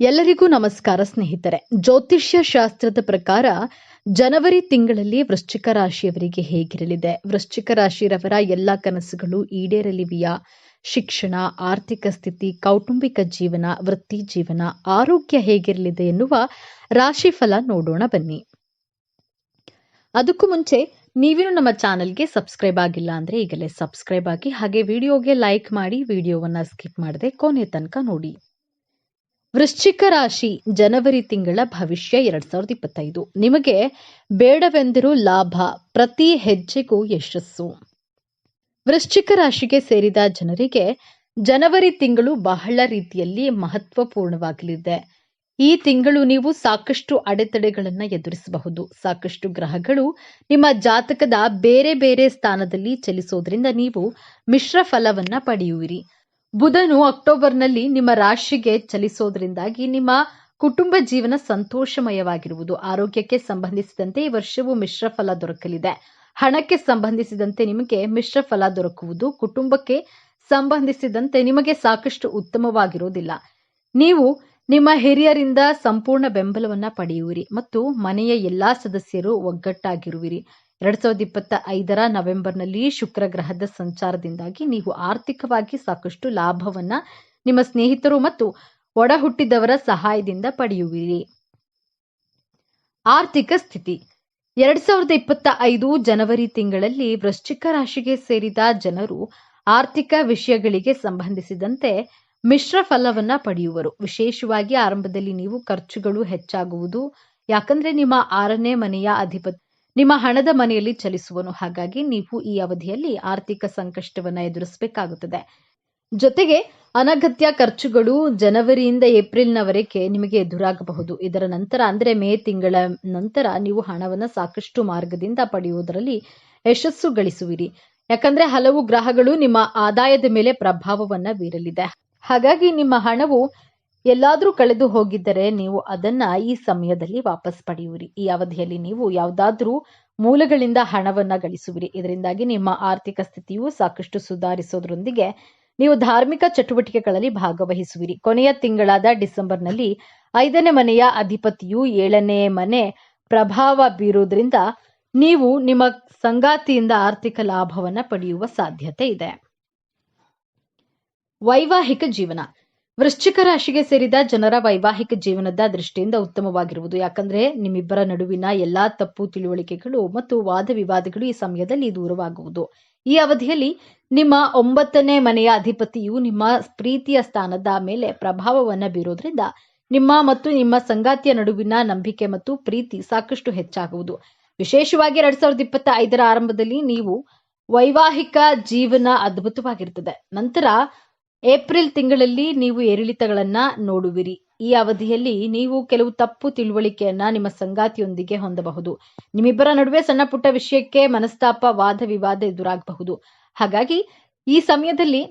ಎಲ್ಲರಿಗೂ ನಮಸ್ಕಾರ ಸ್ನೇಹಿತರೆ. ಜ್ಯೋತಿಷ್ಯ ಶಾಸ್ತ್ರದ ಪ್ರಕಾರ ಜನವರಿ ತಿಂಗಳಲ್ಲಿ ವೃಶ್ಚಿಕ ರಾಶಿಯವರಿಗೆ ಹೇಗಿರಲಿದೆ? ವೃಶ್ಚಿಕ ರಾಶಿಯವರ ಎಲ್ಲ ಕನಸುಗಳು ಈಡೇರಲಿವೆಯಾ? ಶಿಕ್ಷಣ, ಆರ್ಥಿಕ ಸ್ಥಿತಿ, ಕೌಟುಂಬಿಕ ಜೀವನ, ವೃತ್ತಿ ಜೀವನ, ಆರೋಗ್ಯ ಹೇಗಿರಲಿದೆ ಎನ್ನುವ ರಾಶಿಫಲ ನೋಡೋಣ ಬನ್ನಿ. ಅದಕ್ಕೂ ಮುಂಚೆ ನೀವೇನು ನಮ್ಮ ಚಾನೆಲ್ಗೆ ಸಬ್ಸ್ಕ್ರೈಬ್ ಆಗಿಲ್ಲ ಅಂದ್ರೆ ಈಗಲೇ ಸಬ್ಸ್ಕ್ರೈಬ್ ಆಗಿ ಹಾಗೆ ವಿಡಿಯೋಗೆ ಲೈಕ್ ಮಾಡಿ ವಿಡಿಯೋವನ್ನ ಸ್ಕಿಪ್ ಮಾಡದೆ ಕೊನೆ ತನಕ ನೋಡಿ. ವೃಶ್ಚಿಕ ರಾಶಿ ಜನವರಿ ತಿಂಗಳ ಭವಿಷ್ಯ ಎರಡ್ ಸಾವಿರದ ಇಪ್ಪತ್ತೈದು. ನಿಮಗೆ ಬೇಡವೆಂದರೂ ಲಾಭ ಪ್ರತಿ ಹೆಜ್ಜೆಗೂ ಯಶಸ್ಸು. ವೃಶ್ಚಿಕ ರಾಶಿಗೆ ಸೇರಿದ ಜನರಿಗೆ ಜನವರಿ ತಿಂಗಳು ಬಹಳ ರೀತಿಯಲ್ಲಿ ಮಹತ್ವಪೂರ್ಣವಾಗಲಿದೆ. ಈ ತಿಂಗಳು ನೀವು ಸಾಕಷ್ಟು ಅಡೆತಡೆಗಳನ್ನ ಎದುರಿಸಬಹುದು. ಸಾಕಷ್ಟು ಗ್ರಹಗಳು ನಿಮ್ಮ ಜಾತಕದ ಬೇರೆ ಬೇರೆ ಸ್ಥಾನದಲ್ಲಿ ಚಲಿಸೋದ್ರಿಂದ ನೀವು ಮಿಶ್ರ ಫಲವನ್ನ ಪಡೆಯುವಿರಿ. ಬುಧನು ಅಕ್ಟೋಬರ್ನಲ್ಲಿ ನಿಮ್ಮ ರಾಶಿಗೆ ಚಲಿಸೋದ್ರಿಂದಾಗಿ ನಿಮ್ಮ ಕುಟುಂಬ ಜೀವನ ಸಂತೋಷಮಯವಾಗಿರುವುದು. ಆರೋಗ್ಯಕ್ಕೆ ಸಂಬಂಧಿಸಿದಂತೆ ಈ ವರ್ಷವು ಮಿಶ್ರಫಲ ದೊರಕಲಿದೆ. ಹಣಕ್ಕೆ ಸಂಬಂಧಿಸಿದಂತೆ ನಿಮಗೆ ಮಿಶ್ರಫಲ ದೊರಕುವುದು. ಕುಟುಂಬಕ್ಕೆ ಸಂಬಂಧಿಸಿದಂತೆ ನಿಮಗೆ ಸಾಕಷ್ಟು ಉತ್ತಮವಾಗಿರುವುದಿಲ್ಲ. ನೀವು ನಿಮ್ಮ ಹಿರಿಯರಿಂದ ಸಂಪೂರ್ಣ ಬೆಂಬಲವನ್ನ ಪಡೆಯುವಿರಿ ಮತ್ತು ಮನೆಯ ಎಲ್ಲಾ ಸದಸ್ಯರು ಒಗ್ಗಟ್ಟಾಗಿರುವಿರಿ. ಎರಡ್ ಸಾವಿರದ ಇಪ್ಪತ್ತ ಐದರ ನವೆಂಬರ್ನಲ್ಲಿ ಶುಕ್ರ ಗ್ರಹದ ಸಂಚಾರದಿಂದಾಗಿ ನೀವು ಆರ್ಥಿಕವಾಗಿ ಸಾಕಷ್ಟು ಲಾಭವನ್ನ ನಿಮ್ಮ ಸ್ನೇಹಿತರು ಮತ್ತು ಒಡ ಹುಟ್ಟಿದವರ ಸಹಾಯದಿಂದ ಪಡೆಯುವಿರಿ. ಆರ್ಥಿಕ ಸ್ಥಿತಿ. ಎರಡ್ ಸಾವಿರದ ಇಪ್ಪತ್ತ ಐದು ಜನವರಿ ತಿಂಗಳಲ್ಲಿ ವೃಶ್ಚಿಕ ರಾಶಿಗೆ ಸೇರಿದ ಜನರು ಆರ್ಥಿಕ ವಿಷಯಗಳಿಗೆ ಸಂಬಂಧಿಸಿದಂತೆ ಮಿಶ್ರ ಫಲವನ್ನ ಪಡೆಯುವರು. ವಿಶೇಷವಾಗಿ ಆರಂಭದಲ್ಲಿ ನೀವು ಖರ್ಚುಗಳು ಹೆಚ್ಚಾಗುವುದು, ಯಾಕಂದ್ರೆ ನಿಮ್ಮ ಆರನೇ ಮನೆಯ ಅಧಿಪತಿ ನಿಮ್ಮ ಹಣದ ಮನೆಯಲ್ಲಿ ಚಲಿಸುವನು. ಹಾಗಾಗಿ ನೀವು ಈ ಅವಧಿಯಲ್ಲಿ ಆರ್ಥಿಕ ಸಂಕಷ್ಟವನ್ನ ಎದುರಿಸಬೇಕಾಗುತ್ತದೆ. ಜೊತೆಗೆ ಅನಗತ್ಯ ಖರ್ಚುಗಳು ಜನವರಿಯಿಂದ ಏಪ್ರಿಲ್ನವರೆಗೆ ನಿಮಗೆ ಎದುರಾಗಬಹುದು. ಇದರ ನಂತರ, ಅಂದ್ರೆ ಮೇ ತಿಂಗಳ ನಂತರ ನೀವು ಹಣವನ್ನು ಸಾಕಷ್ಟು ಮಾರ್ಗದಿಂದ ಪಡೆಯುವುದರಲ್ಲಿ ಯಶಸ್ಸು ಗಳಿಸುವಿರಿ. ಯಾಕಂದ್ರೆ ಹಲವು ಗ್ರಹಗಳು ನಿಮ್ಮ ಆದಾಯದ ಮೇಲೆ ಪ್ರಭಾವವನ್ನ ಬೀರಲಿದೆ. ಹಾಗಾಗಿ ನಿಮ್ಮ ಹಣವು ಎಲ್ಲಾದ್ರೂ ಕಳೆದು ಹೋಗಿದ್ದರೆ ನೀವು ಅದನ್ನ ಈ ಸಮಯದಲ್ಲಿ ವಾಪಸ್ ಪಡೆಯುವಿರಿ. ಈ ಅವಧಿಯಲ್ಲಿ ನೀವು ಯಾವುದಾದ್ರೂ ಮೂಲಗಳಿಂದ ಹಣವನ್ನ ಗಳಿಸುವಿರಿ. ಇದರಿಂದಾಗಿ ನಿಮ್ಮ ಆರ್ಥಿಕ ಸ್ಥಿತಿಯು ಸಾಕಷ್ಟು ಸುಧಾರಿಸೋದ್ರೊಂದಿಗೆ ನೀವು ಧಾರ್ಮಿಕ ಚಟುವಟಿಕೆಗಳಲ್ಲಿ ಭಾಗವಹಿಸುವಿರಿ. ಕೊನೆಯ ತಿಂಗಳಾದ ಡಿಸೆಂಬರ್ನಲ್ಲಿ ಐದನೇ ಮನೆಯ ಅಧಿಪತಿಯು ಏಳನೇ ಮನೆ ಪ್ರಭಾವ ಬೀರುವುದರಿಂದ ನೀವು ನಿಮ್ಮ ಸಂಗಾತಿಯಿಂದ ಆರ್ಥಿಕ ಲಾಭವನ್ನ ಪಡೆಯುವ ಸಾಧ್ಯತೆ ಇದೆ. ವೈವಾಹಿಕ ಜೀವನ. ವೃಶ್ಚಿಕ ರಾಶಿಗೆ ಸೇರಿದ ಜನರ ವೈವಾಹಿಕ ಜೀವನದ ದೃಷ್ಟಿಯಿಂದ ಉತ್ತಮವಾಗಿರುವುದು. ಯಾಕಂದ್ರೆ ನಿಮ್ಮಿಬ್ಬರ ನಡುವಿನ ಎಲ್ಲಾ ತಪ್ಪು ತಿಳುವಳಿಕೆಗಳು ಮತ್ತು ವಾದ ವಿವಾದಗಳು ಈ ಸಮಯದಲ್ಲಿ ದೂರವಾಗುವುದು. ಈ ಅವಧಿಯಲ್ಲಿ ನಿಮ್ಮ ಒಂಬತ್ತನೇ ಮನೆಯ ಅಧಿಪತಿಯು ನಿಮ್ಮ ಪ್ರೀತಿಯ ಸ್ಥಾನದ ಮೇಲೆ ಪ್ರಭಾವವನ್ನ ಬೀರೋದ್ರಿಂದ ನಿಮ್ಮ ಮತ್ತು ನಿಮ್ಮ ಸಂಗಾತಿಯ ನಡುವಿನ ನಂಬಿಕೆ ಮತ್ತು ಪ್ರೀತಿ ಸಾಕಷ್ಟು ಹೆಚ್ಚಾಗುವುದು. ವಿಶೇಷವಾಗಿ ಎರಡ್ ಸಾವಿರದ ಇಪ್ಪತ್ತ ಐದರ ಆರಂಭದಲ್ಲಿ ನೀವು ವೈವಾಹಿಕ ಜೀವನ ಅದ್ಭುತವಾಗಿರ್ತದೆ. ನಂತರ ಏಪ್ರಿಲ್ ತಿಂಗಳಲ್ಲಿ ನೀವು ಏರಿಳಿತಗಳನ್ನ ನೋಡುವಿರಿ. ಈ ಅವಧಿಯಲ್ಲಿ ನೀವು ಕೆಲವು ತಪ್ಪು ತಿಳುವಳಿಕೆಯನ್ನ ನಿಮ್ಮ ಸಂಗಾತಿಯೊಂದಿಗೆ ಹೊಂದಬಹುದು. ನಿಮ್ಮಿಬ್ಬರ ನಡುವೆ ಸಣ್ಣ ಪುಟ್ಟ ವಿಷಯಕ್ಕೆ ಮನಸ್ತಾಪ, ವಾದ ವಿವಾದ ಎದುರಾಗಬಹುದು. ಹಾಗಾಗಿ ಈ ಸಮಯದಲ್ಲಿ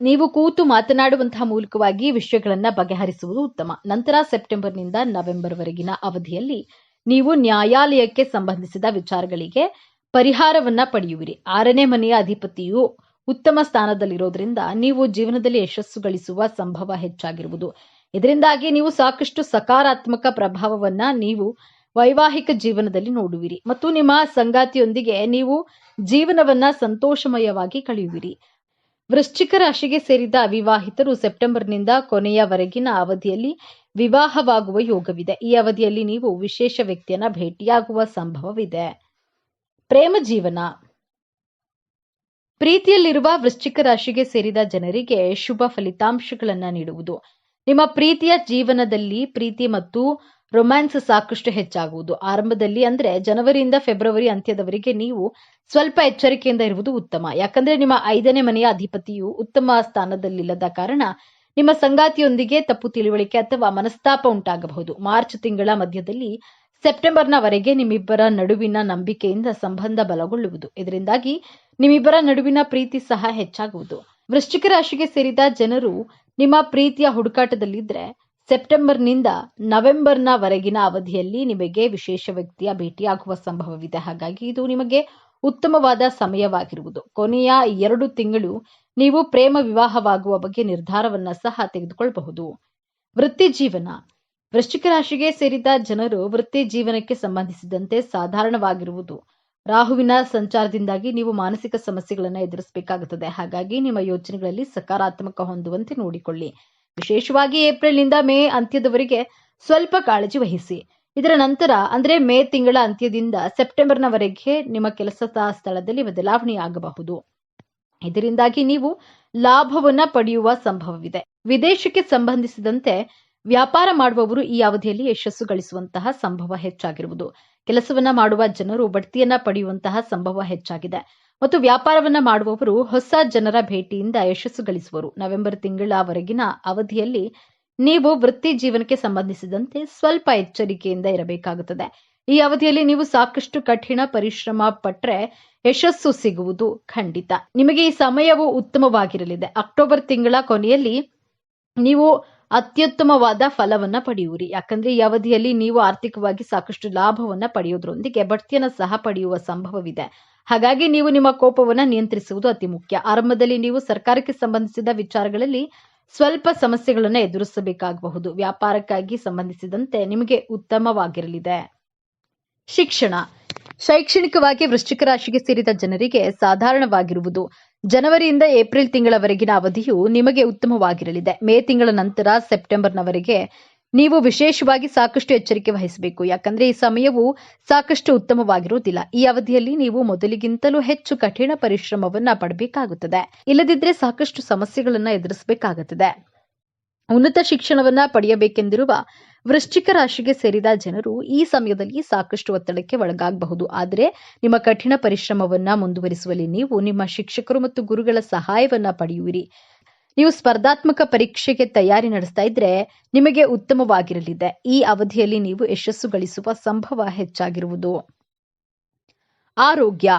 ನೀವು ಕೂತು ಮಾತನಾಡುವಂತಹ ಮೂಲಕವಾಗಿ ವಿಷಯಗಳನ್ನ ಬಗೆಹರಿಸುವುದು ಉತ್ತಮ. ನಂತರ ಸೆಪ್ಟೆಂಬರ್ನಿಂದ ನವೆಂಬರ್ ವರೆಗಿನ ಅವಧಿಯಲ್ಲಿ ನೀವು ನ್ಯಾಯಾಲಯಕ್ಕೆ ಸಂಬಂಧಿಸಿದ ವಿಚಾರಗಳಿಗೆ ಪರಿಹಾರವನ್ನ ಪಡೆಯುವಿರಿ. ಆರನೇ ಮನೆಯ ಅಧಿಪತಿಯು ಉತ್ತಮ ಸ್ಥಾನದಲ್ಲಿರೋದ್ರಿಂದ ನೀವು ಜೀವನದಲ್ಲಿ ಯಶಸ್ಸು ಗಳಿಸುವ ಸಂಭವ ಹೆಚ್ಚಾಗಿರುವುದು. ಇದರಿಂದಾಗಿ ನೀವು ಸಾಕಷ್ಟು ಸಕಾರಾತ್ಮಕ ಪ್ರಭಾವವನ್ನ ನೀವು ವೈವಾಹಿಕ ಜೀವನದಲ್ಲಿ ನೋಡುವಿರಿ ಮತ್ತು ನಿಮ್ಮ ಸಂಗಾತಿಯೊಂದಿಗೆ ನೀವು ಜೀವನವನ್ನ ಸಂತೋಷಮಯವಾಗಿ ಕಳೆಯುವಿರಿ. ವೃಶ್ಚಿಕ ರಾಶಿಗೆ ಸೇರಿದ ಅವಿವಾಹಿತರು ಸೆಪ್ಟೆಂಬರ್ನಿಂದ ಕೊನೆಯವರೆಗಿನ ಅವಧಿಯಲ್ಲಿ ವಿವಾಹವಾಗುವ ಯೋಗವಿದೆ. ಈ ಅವಧಿಯಲ್ಲಿ ನೀವು ವಿಶೇಷ ವ್ಯಕ್ತಿಯನ್ನ ಭೇಟಿಯಾಗುವ ಸಂಭವವಿದೆ. ಪ್ರೇಮ ಜೀವನ. ಪ್ರೀತಿಯಲ್ಲಿರುವ ವೃಶ್ಚಿಕ ರಾಶಿಗೆ ಸೇರಿದ ಜನರಿಗೆ ಶುಭ ಫಲಿತಾಂಶಗಳನ್ನ ನೀಡುವುದು. ನಿಮ್ಮ ಪ್ರೀತಿಯ ಜೀವನದಲ್ಲಿ ಪ್ರೀತಿ ಮತ್ತು ರೊಮ್ಯಾನ್ಸ್ ಸಾಕಷ್ಟು ಹೆಚ್ಚಾಗುವುದು. ಆರಂಭದಲ್ಲಿ ಅಂದ್ರೆ ಜನವರಿಯಿಂದ ಫೆಬ್ರವರಿ ಅಂತ್ಯದವರೆಗೆ ನೀವು ಸ್ವಲ್ಪ ಎಚ್ಚರಿಕೆಯಿಂದ ಇರುವುದು ಉತ್ತಮ. ಯಾಕಂದ್ರೆ ನಿಮ್ಮ ಐದನೇ ಮನೆಯ ಅಧಿಪತಿಯು ಉತ್ತಮ ಸ್ಥಾನದಲ್ಲಿಲ್ಲದ ಕಾರಣ ನಿಮ್ಮ ಸಂಗಾತಿಯೊಂದಿಗೆ ತಪ್ಪು ತಿಳುವಳಿಕೆ ಅಥವಾ ಮನಸ್ತಾಪ ಉಂಟಾಗಬಹುದು. ಮಾರ್ಚ್ ತಿಂಗಳ ಮಧ್ಯದಲ್ಲಿ ಸೆಪ್ಟೆಂಬರ್ನವರೆಗೆ ನಿಮ್ಮಿಬ್ಬರ ನಡುವಿನ ನಂಬಿಕೆಯಿಂದ ಸಂಬಂಧ ಬಲಗೊಳ್ಳುವುದು. ಇದರಿಂದಾಗಿ ನಿಮ್ಮಿಬ್ಬರ ನಡುವಿನ ಪ್ರೀತಿ ಸಹ ಹೆಚ್ಚಾಗುವುದು. ವೃಶ್ಚಿಕ ರಾಶಿಗೆ ಸೇರಿದ ಜನರು ನಿಮ್ಮ ಪ್ರೀತಿಯ ಹುಡುಕಾಟದಲ್ಲಿದ್ರೆ ಸೆಪ್ಟೆಂಬರ್ನಿಂದ ನವೆಂಬರ್ನ ವರೆಗಿನ ಅವಧಿಯಲ್ಲಿ ನಿಮಗೆ ವಿಶೇಷ ವ್ಯಕ್ತಿಯ ಭೇಟಿಯಾಗುವ ಸಂಭವವಿದೆ. ಹಾಗಾಗಿ ಇದು ನಿಮಗೆ ಉತ್ತಮವಾದ ಸಮಯವಾಗಿರುವುದು. ಕೊನೆಯ ಎರಡು ತಿಂಗಳು ನೀವು ಪ್ರೇಮ ವಿವಾಹವಾಗುವ ಬಗ್ಗೆ ನಿರ್ಧಾರವನ್ನ ಸಹ ತೆಗೆದುಕೊಳ್ಳಬಹುದು ವೃತ್ತಿ ಜೀವನ. ವೃಶ್ಚಿಕ ರಾಶಿಗೆ ಸೇರಿದ ಜನರು ವೃತ್ತಿ ಜೀವನಕ್ಕೆ ಸಂಬಂಧಿಸಿದಂತೆ ಸಾಧಾರಣವಾಗಿರುವುದು. ರಾಹುವಿನ ಸಂಚಾರದಿಂದಾಗಿ ನೀವು ಮಾನಸಿಕ ಸಮಸ್ಯೆಗಳನ್ನು ಎದುರಿಸಬೇಕಾಗುತ್ತದೆ. ಹಾಗಾಗಿ ನಿಮ್ಮ ಯೋಚನೆಗಳಲ್ಲಿ ಸಕಾರಾತ್ಮಕ ಹೊಂದುವಂತೆ ನೋಡಿಕೊಳ್ಳಿ. ವಿಶೇಷವಾಗಿ ಏಪ್ರಿಲ್ನಿಂದ ಮೇ ಅಂತ್ಯದವರೆಗೆ ಸ್ವಲ್ಪ ಕಾಳಜಿ ವಹಿಸಿ. ಇದರ ನಂತರ, ಅಂದ್ರೆ ಮೇ ತಿಂಗಳ ಅಂತ್ಯದಿಂದ ಸೆಪ್ಟೆಂಬರ್ನವರೆಗೆ ನಿಮ್ಮ ಕೆಲಸದ ಸ್ಥಳದಲ್ಲಿ ಬದಲಾವಣೆ ಆಗಬಹುದು ಇದರಿಂದಾಗಿ ನೀವು ಲಾಭವನ್ನ ಪಡೆಯುವ ಸಂಭವವಿದೆ. ವಿದೇಶಕ್ಕೆ ಸಂಬಂಧಿಸಿದಂತೆ ವ್ಯಾಪಾರ ಮಾಡುವವರು ಈ ಅವಧಿಯಲ್ಲಿ ಯಶಸ್ಸು ಗಳಿಸುವಂತಹ ಸಂಭವ ಹೆಚ್ಚಾಗಿರುವುದು. ಕೆಲಸವನ್ನ ಮಾಡುವ ಜನರು ಬಡ್ತಿಯನ್ನ ಪಡೆಯುವಂತಹ ಸಂಭವ ಹೆಚ್ಚಾಗಿದೆ. ಮತ್ತು ವ್ಯಾಪಾರವನ್ನ ಮಾಡುವವರು ಹೊಸ ಜನರ ಭೇಟಿಯಿಂದ ಯಶಸ್ಸು ಗಳಿಸುವರು ನವೆಂಬರ್ ತಿಂಗಳವರೆಗಿನ ಅವಧಿಯಲ್ಲಿ ನೀವು ವೃತ್ತಿ ಜೀವನಕ್ಕೆ ಸಂಬಂಧಿಸಿದಂತೆ ಸ್ವಲ್ಪ ಎಚ್ಚರಿಕೆಯಿಂದ ಇರಬೇಕಾಗುತ್ತದೆ. ಈ ಅವಧಿಯಲ್ಲಿ ನೀವು ಸಾಕಷ್ಟು ಕಠಿಣ ಪರಿಶ್ರಮ ಪಟ್ರೆ ಯಶಸ್ಸು ಸಿಗುವುದು ಖಂಡಿತ. ನಿಮಗೆ ಈ ಸಮಯವು ಉತ್ತಮವಾಗಿರಲಿದೆ. ಅಕ್ಟೋಬರ್ ತಿಂಗಳ ಕೊನೆಯಲ್ಲಿ ನೀವು ಅತ್ಯುತ್ತಮವಾದ ಫಲವನ್ನ ಪಡೆಯುವಿರಿ. ಯಾಕಂದ್ರೆ ಈ ಅವಧಿಯಲ್ಲಿ ನೀವು ಆರ್ಥಿಕವಾಗಿ ಸಾಕಷ್ಟು ಲಾಭವನ್ನ ಪಡೆಯೋದ್ರೊಂದಿಗೆ ಬಡ್ತಿಯನ್ನ ಸಹ ಪಡೆಯುವ ಸಂಭವವಿದೆ. ಹಾಗಾಗಿ ನೀವು ನಿಮ್ಮ ಕೋಪವನ್ನ ನಿಯಂತ್ರಿಸುವುದು ಅತಿ ಮುಖ್ಯ. ಆರಂಭದಲ್ಲಿ ನೀವು ಸರ್ಕಾರಕ್ಕೆ ಸಂಬಂಧಿಸಿದ ವಿಚಾರಗಳಲ್ಲಿ ಸ್ವಲ್ಪ ಸಮಸ್ಯೆಗಳನ್ನು ಎದುರಿಸಬೇಕಾಗಬಹುದು. ವ್ಯಾಪಾರಕ್ಕಾಗಿ ಸಂಬಂಧಿಸಿದಂತೆ ನಿಮಗೆ ಉತ್ತಮವಾಗಿರಲಿದೆ. ಶಿಕ್ಷಣ. ಶೈಕ್ಷಣಿಕವಾಗಿ ವೃಶ್ಚಿಕ ರಾಶಿಗೆ ಸೇರಿದ ಜನರಿಗೆ ಸಾಧಾರಣವಾಗಿರುವುದು. ಜನವರಿಯಿಂದ ಏಪ್ರಿಲ್ ತಿಂಗಳವರೆಗಿನ ಅವಧಿಯು ನಿಮಗೆ ಉತ್ತಮವಾಗಿರಲಿದೆ. ಮೇ ತಿಂಗಳ ನಂತರ ಸೆಪ್ಟೆಂಬರ್ನವರೆಗೆ ನೀವು ವಿಶೇಷವಾಗಿ ಸಾಕಷ್ಟು ಎಚ್ಚರಿಕೆ ವಹಿಸಬೇಕು. ಯಾಕಂದ್ರೆ ಈ ಸಮಯವು ಸಾಕಷ್ಟು ಉತ್ತಮವಾಗಿರುವುದಿಲ್ಲ. ಈ ಅವಧಿಯಲ್ಲಿ ನೀವು ಮೊದಲಿಗಿಂತಲೂ ಹೆಚ್ಚು ಕಠಿಣ ಪರಿಶ್ರಮವನ್ನ ಪಡಬೇಕಾಗುತ್ತದೆ. ಇಲ್ಲದಿದ್ರೆ ಸಾಕಷ್ಟು ಸಮಸ್ಯೆಗಳನ್ನ ಎದುರಿಸಬೇಕಾಗುತ್ತದೆ. ಉನ್ನತ ಶಿಕ್ಷಣವನ್ನ ಪಡೆಯಬೇಕೆಂದಿರುವ ವೃಶ್ಚಿಕ ರಾಶಿಗೆ ಸೇರಿದ ಜನರು ಈ ಸಮಯದಲ್ಲಿ ಸಾಕಷ್ಟು ಒತ್ತಡಕ್ಕೆ ಒಳಗಾಗಬಹುದು. ಆದರೆ ನಿಮ್ಮ ಕಠಿಣ ಪರಿಶ್ರಮವನ್ನ ಮುಂದುವರಿಸುವಲ್ಲಿ ನೀವು ನಿಮ್ಮ ಶಿಕ್ಷಕರು ಮತ್ತು ಗುರುಗಳ ಸಹಾಯವನ್ನ ಪಡೆಯುವಿರಿ. ನೀವು ಸ್ಪರ್ಧಾತ್ಮಕ ಪರೀಕ್ಷೆಗೆ ತಯಾರಿ ನಡೆಸ್ತಾ ಇದ್ರೆ ನಿಮಗೆ ಉತ್ತಮವಾಗಿರಲಿದೆ. ಈ ಅವಧಿಯಲ್ಲಿ ನೀವು ಯಶಸ್ಸು ಗಳಿಸುವ ಸಂಭವ ಹೆಚ್ಚಾಗಿರುವುದು. ಆರೋಗ್ಯ.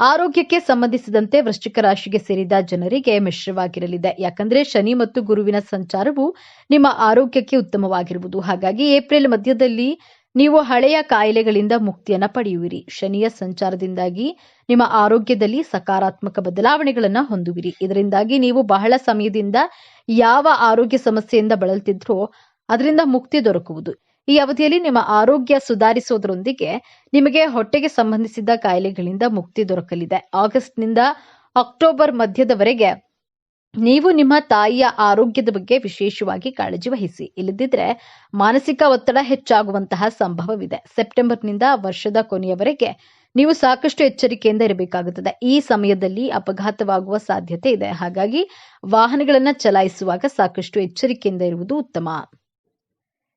ಆರೋಗ್ಯಕ್ಕೆ ಸಂಬಂಧಿಸಿದಂತೆ ವೃಶ್ಚಿಕ ರಾಶಿಗೆ ಸೇರಿದ ಜನರಿಗೆ ಮಿಶ್ರವಾಗಿರಲಿದೆ. ಯಾಕಂದ್ರೆ ಶನಿ ಮತ್ತು ಗುರುವಿನ ಸಂಚಾರವು ನಿಮ್ಮ ಆರೋಗ್ಯಕ್ಕೆ ಉತ್ತಮವಾಗಿರುವುದು. ಹಾಗಾಗಿ ಏಪ್ರಿಲ್ ಮಧ್ಯದಲ್ಲಿ ನೀವು ಹಳೆಯ ಕಾಯಿಲೆಗಳಿಂದ ಮುಕ್ತಿಯನ್ನ ಪಡೆಯುವಿರಿ. ಶನಿಯ ಸಂಚಾರದಿಂದಾಗಿ ನಿಮ್ಮ ಆರೋಗ್ಯದಲ್ಲಿ ಸಕಾರಾತ್ಮಕ ಬದಲಾವಣೆಗಳನ್ನ ಹೊಂದುವಿರಿ. ಇದರಿಂದಾಗಿ ನೀವು ಬಹಳ ಸಮಯದಿಂದ ಯಾವ ಆರೋಗ್ಯ ಸಮಸ್ಯೆಯಿಂದ ಬಳಲ್ತಿದ್ರೋ ಅದರಿಂದ ಮುಕ್ತಿ ದೊರಕುವುದು. ಈ ಅವಧಿಯಲ್ಲಿ ನಿಮ್ಮ ಆರೋಗ್ಯ ಸುಧಾರಿಸುವುದರೊಂದಿಗೆ ನಿಮಗೆ ಹೊಟ್ಟೆಗೆ ಸಂಬಂಧಿಸಿದ ಕಾಯಿಲೆಗಳಿಂದ ಮುಕ್ತಿ ದೊರಕಲಿದೆ. ಆಗಸ್ಟ್ನಿಂದ ಅಕ್ಟೋಬರ್ ಮಧ್ಯದವರೆಗೆ ನೀವು ನಿಮ್ಮ ತಾಯಿಯ ಆರೋಗ್ಯದ ಬಗ್ಗೆ ವಿಶೇಷವಾಗಿ ಕಾಳಜಿ ವಹಿಸಿ. ಇಲ್ಲದಿದ್ರೆ ಮಾನಸಿಕ ಒತ್ತಡ ಹೆಚ್ಚಾಗುವಂತಹ ಸಂಭವವಿದೆ. ಸೆಪ್ಟೆಂಬರ್ನಿಂದ ವರ್ಷದ ಕೊನೆಯವರೆಗೆ ನೀವು ಸಾಕಷ್ಟು ಎಚ್ಚರಿಕೆಯಿಂದ ಇರಬೇಕಾಗುತ್ತದೆ. ಈ ಸಮಯದಲ್ಲಿ ಅಪಘಾತವಾಗುವ ಸಾಧ್ಯತೆ ಇದೆ. ಹಾಗಾಗಿ ವಾಹನಗಳನ್ನು ಚಲಾಯಿಸುವಾಗ ಸಾಕಷ್ಟು ಎಚ್ಚರಿಕೆಯಿಂದ ಇರುವುದು ಉತ್ತಮ.